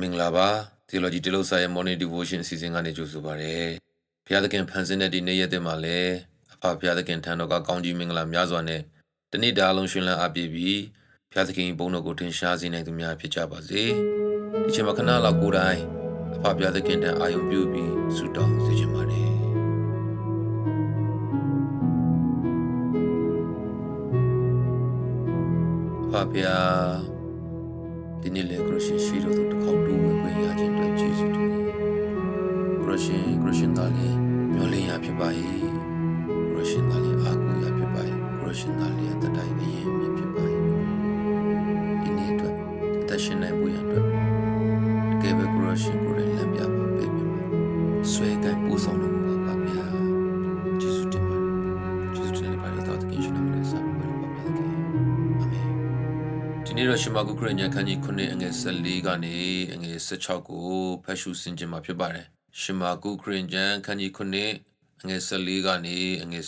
မင်္ဂလာပါ Theology တလို့စာရဲ့ Morning Devotion အစီအစဉ်ကနေကြိုဆိုပါရစေ။ဘုရားသခင်ဖန်ဆင်းတဲ့ဒီနေ့ရက်တင်မှာလည်းအဖဘုရားသခင်ထံတော်ကကောင်းကြီးမင်္ဂလာများစွာနဲ့တနေ့တာအလုံးရှင်လန်းအပ်ပြီးပြီးဘုရားသခင်ဘုန်းတော်ကိုထင်ရှားစေနိုင်သူများဖြစ်ကြပါစေ။ဒီချိန်မှာခဏလောက်ကိုယ်တိုင်အဖဘုရားသခင်ထံအာရုံပြုပြီးဆုတောင်းစေချင်ပါတယ်။ဖဘုရား ဒီနေ့လေခရစ်ရှင်ရှိတော်သူတစ်ခေါက်တိုးဝင်ခွင့်ရခြင်းအတွက်ယေရှုတင်တယ်ခရစ်ရှင်ခရစ်ရှင်သားလေးမျောလင်းရဖြစ်ပါ၏ခရစ်ရှင်သားလေးအာကိုရဖြစ်ပါ၏ခရစ်ရှင်သားလေးအသက်တိုင်းအရင်မြင့်ဖြစ်ပါ၏ဒီနေ့အတွက်အသက်ရှင်နိုင်ဖို့ရန်အတွက်တကယ်ပဲခရစ်ရှင်ကိုယ် နေ့တော့ရှမာကုခရစ်ညာခန်းကြီး9အငယ်14ကနေအငယ်16ကိုဖတ်ရှုဆင်ခြင်မှာဖြစ်ပါတယ်။ရှမာကုခရစ်ညာခန်းကြီး9အငယ်14ကနေအငယ်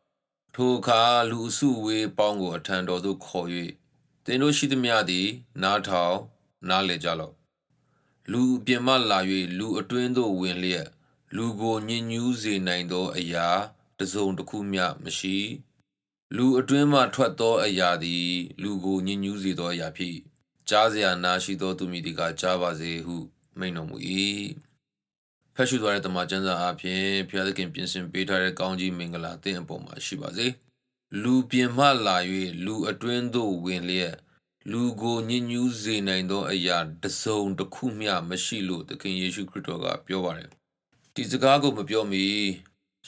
16ထိုအခါလူအစုဝေးပေါင်းကိုအထံတော်သို့ခေါ်၍သင်တို့ရှိသမျှသည် နားထောင်နားလေကြလော့။လူအပြင်မှလာ၍လူအတွင်းသို့ဝင်လျက်လူကိုညှဉ်းညူးစေနိုင်သောအရာတစ်စုံတစ်ခုမျှမရှိ။ လူအတွင်းမှထွက်သောအရာသည် လူကိုညှဉ်းညူးစေသောအရာဖြစ်၏ကြားစရာနာရှိသောသူမည်ဒီကကြားပါစေဟု မိန့်တော်မူ၏ဖက်ရှုသွားတဲ့တမန်ကျမ်းစာအဖြစ်ဘုရားသခင်ပြင်ဆင်ပေးထားတဲ့ကောင်းကြီးမင်္ဂလာသင်အပေါ်မှာရှိပါစေလူပြင်မှလာ၍လူအတွင်းသို့ဝင်လျက်လူကိုညှဉ်းညူးစေနိုင်သောအရာတစ်စုံတစ်ခုမျှမရှိလို့သခင်ယေရှုခရစ်တော်ကပြောပါတယ်ဒီစကားကိုမပြောမီ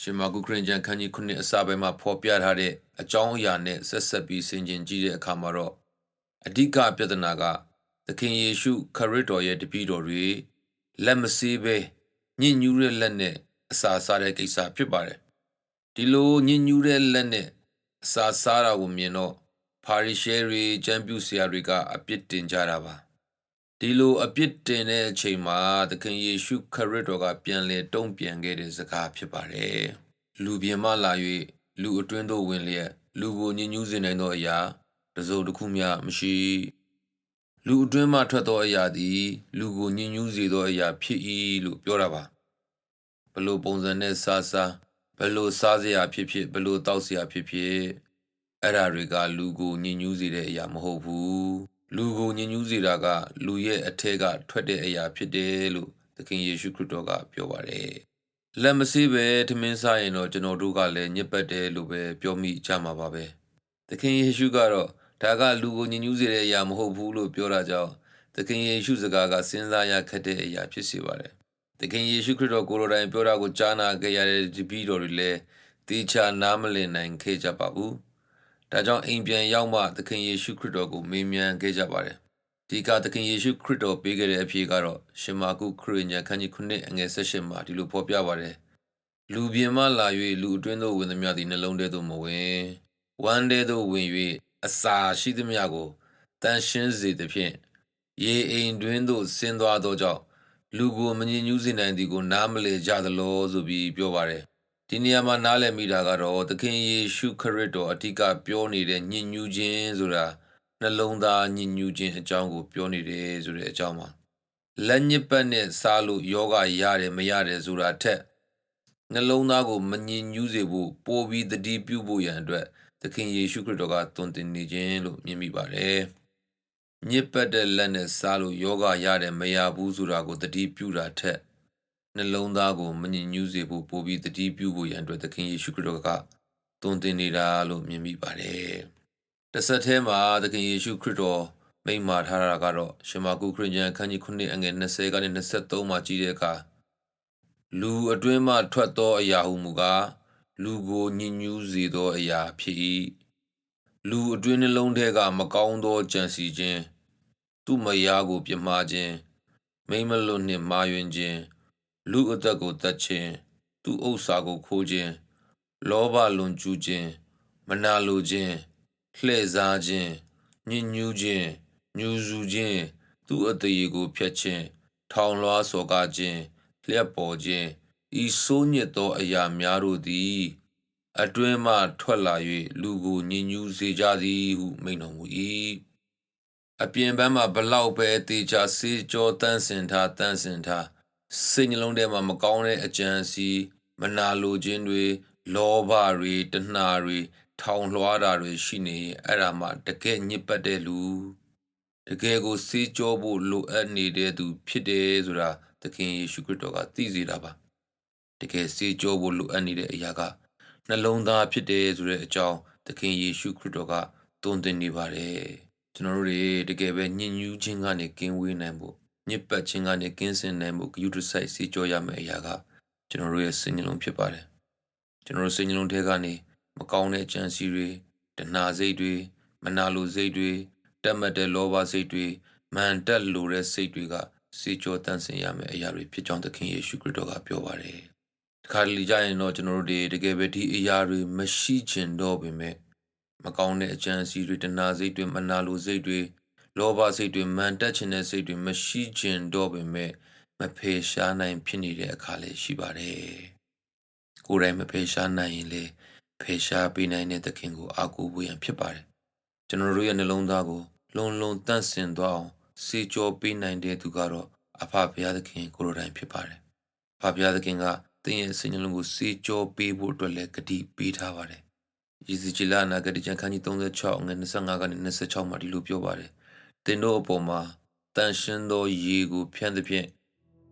ရှင်မာကုခရင်ကျမ်းခန်းကြီး9အစပိုင်းမှာဖော်ပြထားတဲ့အကြောင်းအရာနဲ့ဆက်ဆက်ပြီးဆင်ခြင်ကြည့်တဲ့အခါမှာတော့အဓိကပြဿနာကသခင်ယေရှုခရစ်တော်ရဲ့တပည့်တော်တွေလက်မဆေးပဲညှဉ်းညူးတဲ့လက်နဲ့အစာစားတဲ့ကိစ္စဖြစ်ပါတယ်ဒီလိုညှဉ်းညူးတဲ့လက်နဲ့အစာစားတာကိုမြင်တော့ဖာရိရှဲတွေကျမ်းပြုဆရာတွေကအပြစ်တင်ကြတာပါ ဒီလိုအပြစ်တင်တဲ့အချိန်မှာသခင်ယေရှုခရစ်တော်ကပြန်လေတုံ့ပြန်ခဲ့တဲ့စကားဖြစ်ပါတယ်လူပြင်မှလာ၍လူအတွင်းသို့ဝင်လျက်လူကိုညှဉ်းညူးစေနိုင်သောအရာတစ်စုံတစ်ခုမျှမရှိလူအတွင်းမှထွက်သောအရာသည် လူကိုညှဉ်းညူးစေသောအရာဖြစ်၏လို့ပြောတာပါဘလို့ပုံစံနဲ့စားစားဘလို့စားစရာဖြစ်ဖြစ်ဘလို့တောက်စရာဖြစ်ဖြစ်အဲ့ဓာတွေကလူကိုညှဉ်းညူးစေတဲ့အရာမဟုတ်ဘူး လူကိုညှဉ်းညူးစေတာက လူရဲ့အထက်ကထွက်တဲ့အရာဖြစ်တယ်လို့သခင်ယေရှုခရစ်တော်ကပြောပါတယ်လက်မစေးပဲထမင်းစားရင်တော့ကျွန်တော်တို့ကလည်းညစ်ပတ်တယ်လို့ပဲပြောမိကြမှာပါပဲသခင်ယေရှုကတော့ဒါကလူကိုညှဉ်းညူးစေတဲ့အရာမဟုတ်ဘူးလို့ပြောတာကြောင့်သခင်ယေရှုစကားကစဉ်းစားရခက်တဲ့အရာဖြစ်စေပါတယ်သခင်ယေရှုခရစ်တော်ကိုယ်တော်တိုင်ပြောတာကိုကြားနာခဲ့ရတဲ့တပည့်တော်တွေလည်းတေချာနားမလည်နိုင်ခဲ့ကြပါဘူး ဒါကြောင့်အိမ်ပြန်ရောက်မှသခင်ယေရှုခရစ်တော်ကိုမေးမြန်းခဲ့ကြပါတယ်ဒီကသခင်ယေရှုခရစ်တော်ပေးခဲ့တဲ့အဖြေကတော့ရှင်မာကုခရစ်ညာခန်းကြီး9အငယ်16မှာဒီလိုဖော်ပြပါတယ်လူပြင်မှလာ၍လူအတွင်းသို့ဝင်သမျှသည်နှလုံးထဲသို့မဝင်ဝမ်းထဲသို့ဝင်၍အစာရှိသမျှကိုတန်ရှင်းစေသဖြင့်ရေအိမ်တွင်သို့ဆင်းသွားသောကြောင့်လူကိုမငြင်းညူးစေနိုင်သည်ကိုနားမလည်ကြသလိုဆိုပြီးပြောပါတယ် ဒီနေရာမှာနားလည်မိတာကတော့သခင်ယေရှုခရစ်တော်အထက်ကပြောနေတဲ့ညဉ့်ညူးခြင်းဆိုတာနှလုံးသားညဉ့်ညူးခြင်းအကြောင်းကိုပြောနေတယ်ဆိုတဲ့အကြောင်းပါလက်ညစ်ပတ်နဲ့စားလို့ယောဂရတယ်မရတယ်ဆိုတာထက်နှလုံးသားကိုမငြင်းညူးစေဖို့ပိုပြီးတတိပြုဖို့ရန်အတွက်သခင်ယေရှုခရစ်တော်ကတွင်တင်နေခြင်းလို့မြင်မိပါတယ်။ညစ်ပတ်တဲ့လက်နဲ့စားလို့ယောဂရတယ်မရဘူးဆိုတာကိုတတိပြုတာထက် နှလုံးသားကိုမငြင်းညူးစေဖို့ပိုပြီးတတိပြုဖို့ရန်အတွက်သခင်ယေရှုခရစ်တော်ကတွင်တင်နေတာလို့မြင်မိပါတယ်။တစ်ဆက်တည်းမှာသခင်ယေရှုခရစ်တော်မိန့်မာထားတာကတော့ရှမာကုခရစ်ယာန်ခန်းကြီး9အငယ်20ကနေ23မှာကြည့်တဲ့အခါလူအတွင်းမှထွက်သောအရာဟုမူကားလူကိုညှဉ်းညူးစေသောအရာဖြစ်၏လူအတွင်းနှလုံးထဲကမကောင်းသောကြံစီခြင်းသူ့မယားကိုပြမှားခြင်းမိမလွတ်နှင့်မာယွင်ခြင်း လူအသက်ကိုတတ်ခြင်းသူ့ဥစ္စာကိုခိုးခြင်းလောဘလွန်ကျူးခြင်းမနာလိုခြင်းလှည့်စားခြင်းညှဉ်းညူးခြင်းညူဆူခြင်းသူ့အသေးကိုဖျက်ခြင်းထောင်လွှားစော်ကားခြင်းလျက်ပေါ်ခြင်းဤဆိုးညစ်သောအရာများတို့သည် အတွင်းမှထွက်လာ၍လူကိုညှဉ်းညူးစေကြသည်ဟုမိန့်တော်မူ၏အပြင်ဘက်မှာဘလောက်ပဲတေချာစေးကြောတန်းစင်ထားတန်းစင်ထား စိတ်နှလုံးထဲမှာမကောင်းတဲ့အကြံစီမနာလိုခြင်းတွေလောဘတွေတဏှာတွေထောင်လွှားတာတွေရှိနေရင်အဲ့ဒါမှတကယ်ညစ်ပတ်တဲ့လူတကယ်ကိုစေးကြောဖို့လိုအပ်နေတဲ့သူဖြစ်တယ်ဆိုတာသခင်ယေရှုခရစ်တော်ကသိစေတာပါတကယ်စေးကြောဖို့လိုအပ်နေတဲ့အရာကနှလုံးသားဖြစ်တယ်ဆိုတဲ့အကြောင်းသခင်ယေရှုခရစ်တော်ကသွန်သင်နေပါတယ်ကျွန်တော်တို့တွေတကယ်ပဲညဉ့်ညူးခြင်းကနေကင်းဝေးနိုင်ဖို့ ညစ်ပတ်ခြင်းကနေကင်းစင်နိုင်ဖို့ဂရုတစိုက်စေကြောရမယ့်အရာကကျွန်တော်တို့ရဲ့စိတ်နှလုံးဖြစ်ပါတယ်ကျွန်တော်တို့စိတ်နှလုံးထဲကနေမကောင်းတဲ့ကြံစီတွေတဏှာစိတ်တွေမနာလိုစိတ်တွေတက်မှတ်တဲ့လောဘစိတ်တွေမန်တက်လိုတဲ့စိတ်တွေကစေကြောတန့်စင်ရမယ့်အရာတွေဖြစ်ကြောင်းသခင်ယေရှုခရစ်တော်ကပြောပါတယ်တခါတလေကြာရင်တော့ကျွန်တော်တို့တွေတကယ်ပဲဒီအရာတွေမရှိချင်တော့ပေမဲ့မကောင်းတဲ့အကြံစီတွေတဏှာစိတ်တွေမနာလိုစိတ်တွေ လောဘစိတ်တွေမန်တက်ချင်တဲ့စိတ်တွေမရှိချင်တော့ပေမဲ့မဖေရှားနိုင်ဖြစ်နေတဲ့အခါလေးရှိပါတယ်ကိုယ်တိုင်မဖေရှားနိုင်ရင်လေဖေရှားပေးနိုင်တဲ့သခင်ကိုအားကိုးဖို့ရန်ဖြစ်ပါတယ်ကျွန်တော်တို့ရဲ့နှလုံးသားကိုလုံလုံတန့်စင်သွားအောင်စေကြောပေးနိုင်တဲ့သူကတော့အဖဘုရားသခင်ကိုယ်တော်တိုင်ဖြစ်ပါတယ်။အဖဘုရားသခင်ကသင်ရဲ့စိတ်နှလုံးကိုစေကြောပေးဖို့အတွက်လည်းဂတိပေးထားပါတယ်။ယေဇီချီလာနာဂတိကျမ်းခန်းကြီး36ငွေ25ကနေ26မှာဒီလိုပြောပါတယ်။ သင်တို့အပေါ်မှာတန်ရှင်းသောရေကိုဖြန့်သဖြင့်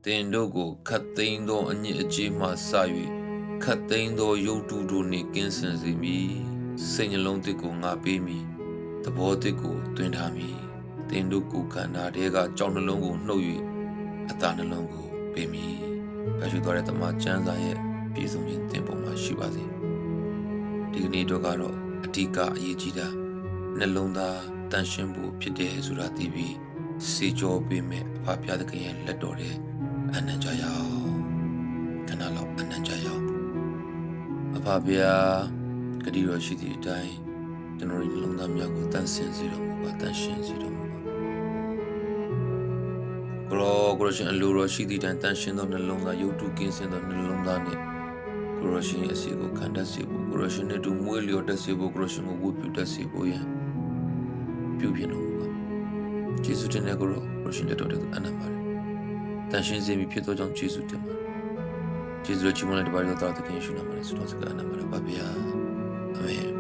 သင်တို့ကိုခတ်သိမ်းသောအညစ်အကြေးမှစ၍ခတ်သိမ်းသောရုပ်တုတို့နှင့်ကင်းစင်စေမည်။စိတ်နှလုံးသစ်ကိုငါပေးမည်။သဘောသစ်ကိုတွင်ထားမည်။သင်တို့ကိုယ်ခန္ဓာတဲကကြောက်နှလုံးကိုနှုတ်၍အသာနှလုံးကိုပေးမည်။ပါရှိတော်တဲ့တမန်ကျမ်းစာရဲ့ပြည်စုံခြင်းသင်ပေါ်မှာရှိပါစေ။ဒီကနေ့တော့ကတော့အဓိကအရေးကြီးတာနှလုံးသား တန်ရှင်းဖို့ဖြစ်တယ်ဆိုတာသိပြီးစေကြောပေးမဲ့အဖဖျားသခင်ရဲ့လက်တော်တဲ့အနံ့ကြရအောင်ခဏလောက်အနံ့ကြရအောင်အဖဖျားဂတိတော်ရှိသည့်အတိုင်းကျွန်တော်တို့နှလုံးသားများကိုတန်ဆင်းစေတော်မူပါတန်ရှင်းစေတော်မူပါကိုရောကိုရရှင်အလိုတော်ရှိသည့်တိုင်တန်ရှင်းသောနှလုံးသားယုတ်တုကင်းစင်သောနှလုံးသားနဲ့ကိုရရှင်ရဲ့အစီကိုခံတတ်စေဖို့ကိုရရှင်နဲ့တူမွေးလျော်တတ်စေဖို့ကိုရရှင်ကိုဝတ်ပြုတတ်စေဖို့ယံ ပြုပြင်တော်မူပါယေရှုတင်တဲ့ကိုရောကိုရရှင်လက်တော်တဲ့အနံပါတယ်တန်ရှင်းစေပြီးဖြစ်သောကြောင့်ယေရှုတင်ပါတယ်ယေရှုရဲ့ချီးမွမ်းတဲ့တပါးတော်တော်သခင်ယေရှုနာမနဲ့ဆုတောင်းစကားအနံပါတယ်ပါဗျာအာမင်